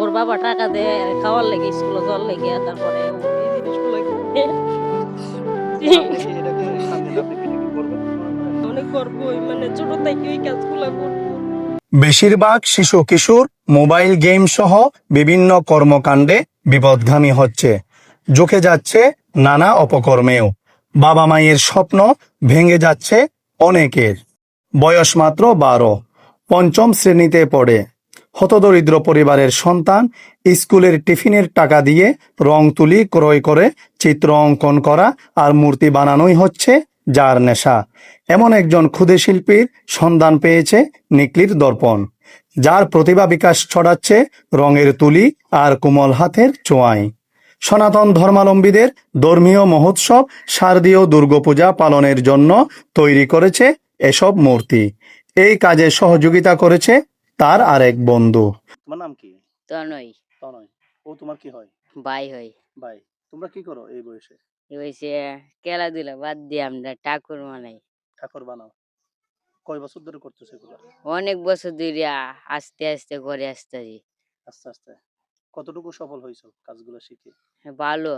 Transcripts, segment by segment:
ওর বাবা টাকা দেয় খাওয়ার লেগে স্কুলে জল লেগে তারপরে অনেক গর্ব মানে ছোট থেকে ওই কাজগুলো করব। বেশিরভাগ শিশু কিশোর মোবাইল গেম সহ বিভিন্ন কর্মকাণ্ডে বিপদগামী হচ্ছে। ঝুঁকে যাচ্ছে নানা অপকর্মেও। বাবা মায়ের স্বপ্ন ভেঙে যাচ্ছে অনেকের। বয়স মাত্র বারো। পঞ্চম শ্রেণীতে পড়ে। হতদরিদ্র পরিবারের সন্তান স্কুলের টিফিনের টাকা দিয়ে রং তুলি, ক্রয় করে, চিত্র অঙ্কন করা আর মূর্তি বানানোই হচ্ছে যার নেশা। এমন একজন ক্ষুদে শিল্পীর সন্ধান পেয়েছে নিকলির দর্পণ, যার প্রতিভা বিকাশ ছড়াচ্ছে রঙের তুলি আর কোমল হাতের চোয়াই সনাতন ধর্মাবলম্বীদের ধর্মীয় মহোৎসব, শারদীয় দুর্গাপূজা পালনের জন্য তৈরি করেছে এসব মূর্তি। এই কাজে সহযোগিতা করেছে তার আরেক বন্ধু। তোমার নাম কি? তনয়। তনয়। ও তোমার কি হয়? বাই হই ভাই তোমরা কি করো এই বয়সে? হয়েছে খেলাধুলা বাদ দিয়ে আমরা ঠাকুর মানাই ঠাকুর বানাও। কয় বছর ধরে করতেছো এগুলো? অনেক বছর ধরে আস্তে আস্তে করে আসতেছি আস্তে আস্তে। কতটুকু সফল হয়েছো কাজগুলো শিখে? ভালো।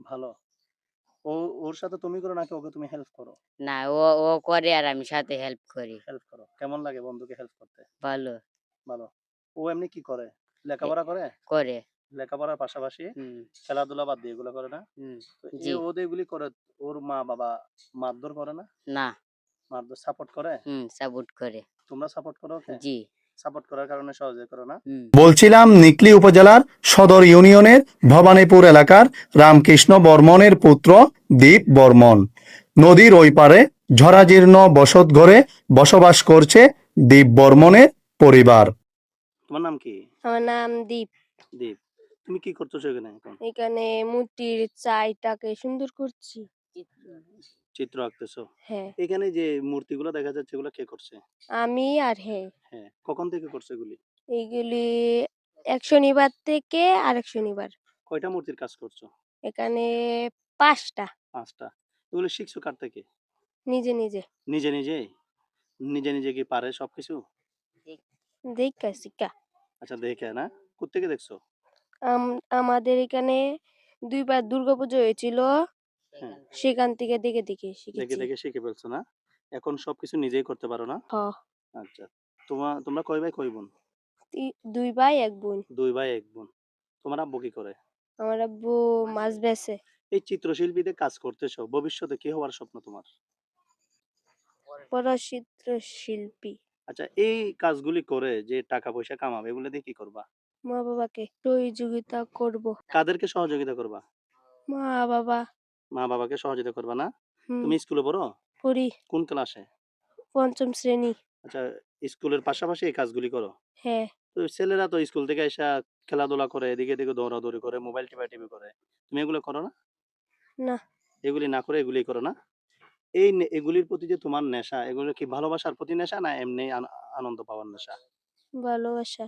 ভালো। ও ওর সাথে তুমি করো নাকি ওকে তুমি হেল্প করো? না ও ও করে আর আমি সাথে হেল্প করি। হেল্প করো। কেমন লাগে বন্ধুকে হেল্প করতে? ভালো। ভালো। ও এমনি কি করে? লেখাপড়া করে? করে। লেখাপড়ার পাশাপাশি খেলাধুলা বাদ দিয়ে এগুলো করে না? জি। ওদের এগুলি করে ওর মা বাবা মারধর করে না? না। মারধর সাপোর্ট করে? হুম সাপোর্ট করে। তোমরা সাপোর্ট করো জি। সাপোর্ট করার কারণে সহজে করো না? বলছিলাম নিকলি উপজেলার সদর ইউনিয়নের ভবানীপুর এলাকার রামকৃষ্ণ বর্মনের পুত্র দীপ বর্মন। নদীর ওই পারে ঝরাজীর্ণ বসত ঘরে বসবাস করছে দীপ বর্মনের পরিবার। তোমার নাম কি? আমার নাম দীপ। দীপ। তুমি কি করতেছো এখানে এখন? এখানে মূর্তির চাইটাকে সুন্দর করছি। চিত্র আঁকতেছো? হ্যাঁ। এখানে যে মূর্তিগুলো দেখা যাচ্ছে এগুলো কে করছে? আমি আর হ্যাঁ হ্যাঁ কখন থেকে করছে এগুলি? এইগুলি এক শনিবার থেকে আরেক শনিবার। কয়টা মূর্তির কাজ করছ? এখানে পাঁচটা। পাঁচটা। এগুলো শিখছো কার থেকে? নিজে নিজে। নিজে নিজে নিজে নিজে কি পারে সবকিছু? দেখা শিখা। আচ্ছা দেখে না? কোথেকে দেখছ? আম- আমাদের এখানে দুইবার দুর্গাপুজো হয়েছিল। হ্যাঁ। সেখান থেকে দেখে দেখে দেখে শিখেছি। দেখে শিখে ফেলছো না? এখন সবকিছু নিজেই করতে পারো না? হ। আচ্ছা তোমার তোমরা কয় ভাই কয় বোন? তি- দুই ভাই এক বোন। দুই ভাই এক বোন। তোমার আব্বু কি করে? আমার আব্বু মাছ বেছে। এই চিত্রশিল্পীতে কাজ করতেছো ভবিষ্যতে কি হওয়ার স্বপ্ন তোমার? পরচিত্র শিল্পী আচ্ছা এই কাজগুলি করে যে টাকা পয়সা কামাবে এগুলো দিয়ে কি করবা? মা বাবাকে সহযোগিতা করব। কাদেরকে সহযোগিতা করবা? মা বাবা মা বাবাকে সহযোগিতা করবা না? হুম, তুমি স্কুলে পড়ো? পড়ি। কোন ক্লাসে? পঞ্চম শ্রেণি। আচ্ছা স্কুলের পাশাপাশি এই কাজগুলি করো। হ্যাঁ। তো ছেলেরা তো স্কুল থেকে এসে খেলাধুলা করে এদিকে এদিকে দৌড়াদৌড়ি করে মোবাইল টিপা টিপি করে। তুমি এগুলো করো না? না। এগুলি না করে এগুলি করো না? এই এগুলির প্রতি যে তোমার নেশা এগুলো কি ভালোবাসার প্রতি নেশা না এমনি আনন্দ পাওয়ার নেশা? ভালোবাসা।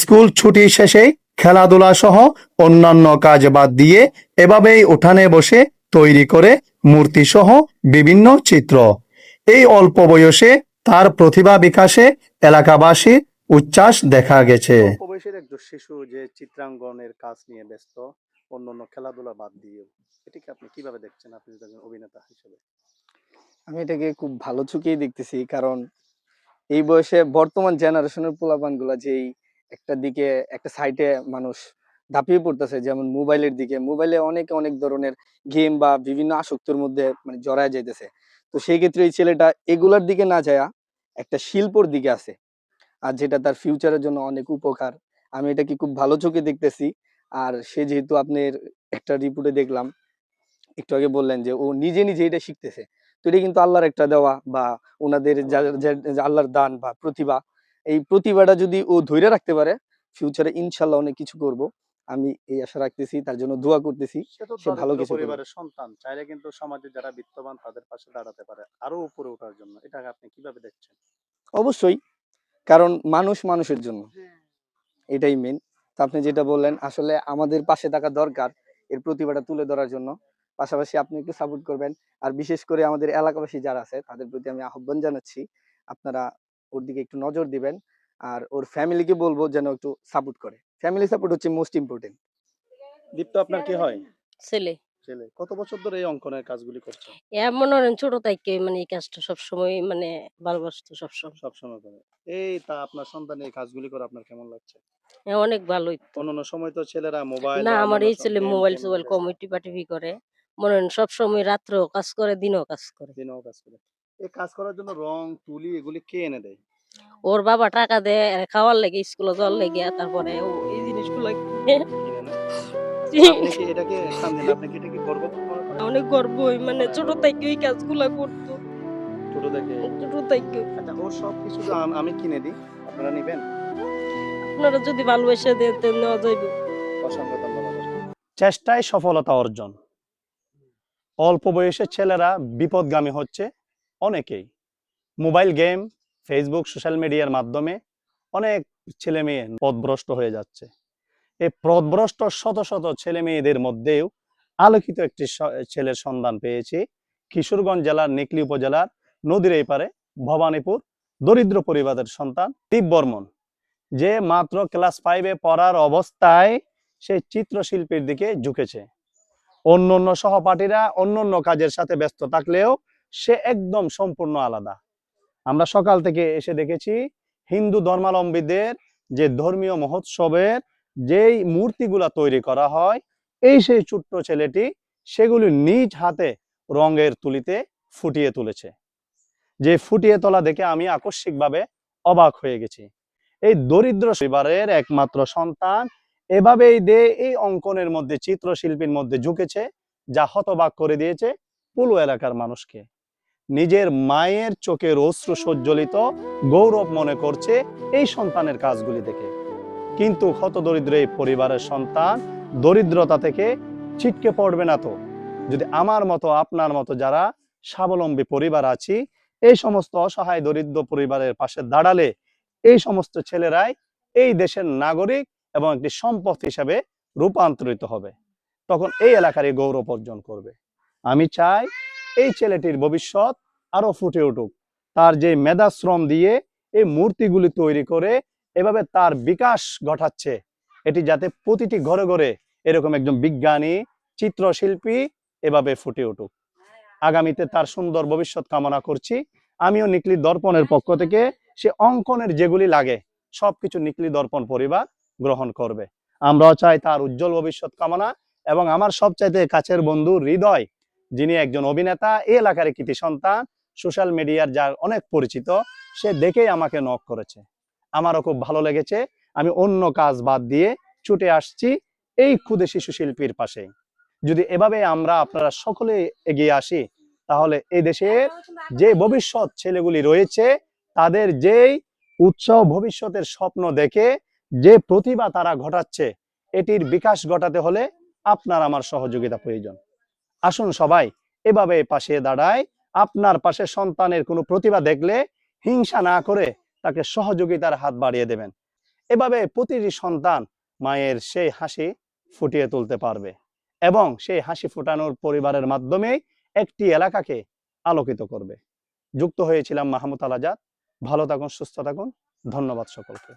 স্কুল ছুটি শেষে খেলাধুলা সহ অন্যান্য কাজ বাদ দিয়ে এভাবেই উঠানে বসে তৈরি করে মূর্তি সহ বিভিন্ন চিত্র। এই অল্প বয়সে তার প্রতিভা বিকাশে এলাকাবাসীর উচ্ছ্বাস দেখা গেছে। অল্প বয়সের একজন শিশু যে চিত্রাঙ্গনের কাজ নিয়ে ব্যস্ত অন্যান্য খেলাধুলা বাদ দিয়ে এটিকে আপনি কীভাবে দেখছেন? আপনি একজন অভিনেতা হিসেবে। আমি এটাকে খুব ভালো চোখেই দেখতেছি, কারণ এই বয়সে বর্তমান জেনারেশনের পোলাপানগুলা যেই একটা দিকে, একটা সাইটে মানুষ ধাপিয়ে পড়তেছে, যেমন মোবাইলের দিকে, মোবাইলে অনেক অনেক ধরনের গেম বা বিভিন্ন আসক্তির মধ্যে মানে জড়ায় যাইতেছে। তো সেই ক্ষেত্রে এই ছেলেটা এগুলার দিকে না যায় একটা শিল্পর দিকে আছে, আর যেটা তার ফিউচারের জন্য অনেক উপকার। আমি এটাকে খুব ভালো চোখে দেখতেছি, আর সে যেহেতু আপনার একটা রিপোর্টে দেখলাম, একটু আগে বললেন যে ও নিজে নিজে এটা শিখতেছে। তো এটা কিন্তু আল্লাহর একটা দেওয়া বা ওনাদের আল্লাহর দান বা প্রতিভা। এই প্রতিভাটা যদি ও ধরে রাখতে পারে ফিউচারে ইনশাল্লাহ অনেক কিছু করব। আমি এই আশা রাখতেছি তার জন্য দোয়া করতেছি। সে ভালো কিছু পরিবারের সন্তান চাইলে কিন্তু সমাজে যারা বিত্তবান তাদের পাশে দাঁড়াতে পারে আরও উপরে ওঠার জন্য। এটাকে আপনি কীভাবে দেখছেন? অবশ্যই কারণ মানুষ মানুষের জন্য। এটাই মেন তো আপনি যেটা বললেন আসলে আমাদের পাশে থাকা দরকার এর প্রতিভাটা তুলে ধরার জন্য। পাশাপাশি আপনি একটু সাপোর্ট করবেন। আর বিশেষ করে আমাদের এলাকাবাসী যারা আছে তাদের প্রতি আমি আহ্বান জানাচ্ছি আপনারা ওর দিকে একটু নজর দিবেন আর ওর ফ্যামিলিকে বলব যেন একটু সাপোর্ট করে। ফ্যামিলি সাপোর্ট হচ্ছে মোস্ট ইম্পর্টেন্ট দীপ্ত আপনার কি হয়? ছেলে। ছেলে। কত বছর ধরে এই অঙ্কনের কাজগুলি করছে? এমন মনে ছোট থেকে মানে এই কাজটা সবসময় মানে ভালোবাসতো সবসময়। সবসময় করে। এই তা আপনার সন্তান এই কাজগুলি করে আপনার কেমন লাগছে? হ্যাঁ, অনেক ভালোই। অন্যান্য সময় তো ছেলেরা মোবাইল না আমার এই ছেলে মোবাইল সোবাইল কমিটি পাটিভি করে। মনে হয় সবসময় রাত্রেও কাজ করে দিনও কাজ করে। দিনও কাজ করে। এই কাজ করার জন্য রং তুলি এগুলি কে এনে দেয়? ওর বাবা টাকা দেয় খাওয়ার লেগে স্কুলে যাওয়ার লেগে তারপরে ও এই জিনিসগুলো এটাকে সামনে আপনি কি এটাকে গর্ব অনেক গর্ব মানে ছোট থেকে ওই কাজগুলা করতো। ছোট থেকে? ছোট থেকে। আচ্ছা ওর সব কিছু তো আমি কিনে দিই আপনারা নেবেন? আপনারা যদি ভালোবাসা দেন তো নেওয়া যাইবে। অসংখ্য চেষ্টায় সফলতা অর্জন। অল্প বয়সের ছেলেরা বিপদগামী হচ্ছে অনেকেই। মোবাইল গেম, ফেসবুক, সোশ্যাল মিডিয়ার মাধ্যমে অনেক ছেলে মেয়ে পথভ্রষ্ট হয়ে যাচ্ছে। এই পথভ্রষ্ট শত শত ছেলে মেয়েদের মধ্যেও আলোকিত একটি ছেলের সন্ধান পেয়েছি। কিশোরগঞ্জ জেলার নিকলি উপজেলার নদীর এই পারে ভবানীপুর দরিদ্র পরিবারের সন্তান দীপ বর্মন। যে মাত্র ক্লাস ফাইভে পড়ার অবস্থায় সে চিত্রশিল্পীর দিকে ঝুঁকেছে। অন্য অন্য সহপাঠীরা অন্য অন্য কাজের সাথে ব্যস্ত থাকলেও সে একদম সম্পূর্ণ আলাদা। আমরা সকাল থেকে এসে দেখেছি হিন্দু ধর্মাবলম্বীদের যে ধর্মীয় মহোৎসবের যেই মূর্তিগুলা তৈরি করা হয়, এই সেই ছোট্ট ছেলেটি সেগুলি নিজ হাতে রঙের তুলিতে ফুটিয়ে তুলেছে। যে ফুটিয়ে তোলা দেখে আমি আকস্মিকভাবে অবাক হয়ে গেছি। এই দরিদ্র পরিবারের একমাত্র সন্তান এভাবেই দে এই অঙ্কনের মধ্যে, চিত্রশিল্পীর মধ্যে ঝুঁকেছে, যা হতবাক করে দিয়েছে পুলু এলাকার মানুষকে। নিজের মায়ের চোখের অশ্রু সজ্জলিত গৌরব মনে করছে এই সন্তানের কাজগুলি দেখে। কিন্তু হত দরিদ্র এই পরিবারের সন্তান দরিদ্রতা থেকে ছিটকে পড়বে না তো। যদি আমার মতো, আপনার মতো যারা স্বাবলম্বী পরিবার আছি, এই সমস্ত অসহায় দরিদ্র পরিবারের পাশে দাঁড়ালে এই সমস্ত ছেলেরাই এই দেশের নাগরিক এবং একটি সম্পদ হিসাবে রূপান্তরিত হবে। তখন এই এলাকার এই গৌরব অর্জন করবে। আমি চাই এই ছেলেটির ভবিষ্যৎ আরও ফুটে উঠুক। তার যে মেধাশ্রম দিয়ে এই মূর্তিগুলি তৈরি করে এভাবে তার বিকাশ ঘটাচ্ছে, এটি যাতে প্রতিটি ঘরে ঘরে এরকম একজন বিজ্ঞানী, চিত্রশিল্পী এভাবে ফুটে উঠুক। আগামীতে তার সুন্দর ভবিষ্যৎ কামনা করছি। আমিও নিকলি দর্পণের পক্ষ থেকে সে অঙ্কনের যেগুলি লাগে, সবকিছু নিকলি দর্পণ পরিবার গ্রহণ করবে। আমরাও চাই তার উজ্জ্বল ভবিষ্যৎ কামনা এবং আমার সবচাইতে কাছের বন্ধু হৃদয়, যিনি একজন অভিনেতা এই এলাকার কৃতি সন্তান, সোশ্যাল মিডিয়ার যার অনেক পরিচিত, সে দেখেই আমাকে নক করেছে। আমারও খুব ভালো লেগেছে, আমি অন্য কাজ বাদ দিয়ে ছুটে আসছি এই ক্ষুদে শিশু শিল্পীর পাশে। যদি এভাবে আমরা আপনারা সকলে এগিয়ে আসি, তাহলে এই দেশের যে ভবিষ্যৎ ছেলেগুলি রয়েছে, তাদের যেই উৎসাহ ভবিষ্যতের স্বপ্ন দেখে যে প্রতিভা তারা ঘটাচ্ছে, এটির বিকাশ ঘটাতে হলে আপনার আমার সহযোগিতা প্রয়োজন। আসুন সবাই এভাবে পাশে দাঁড়ায়, আপনার পাশে সন্তানের কোনো প্রতিভা দেখলে হিংসা না করে তাকে সহযোগিতার হাত বাড়িয়ে দেবেন। এভাবে প্রতিটি সন্তান মায়ের সেই হাসি ফুটিয়ে তুলতে পারবে এবং সেই হাসি ফোটানোর পরিবারের মাধ্যমে একটি এলাকাকে আলোকিত করবে। যুক্ত হয়েছিলাম মাহমুদ আলাজাদ ভালো থাকুন, সুস্থ থাকুন। ধন্যবাদ সকলকে।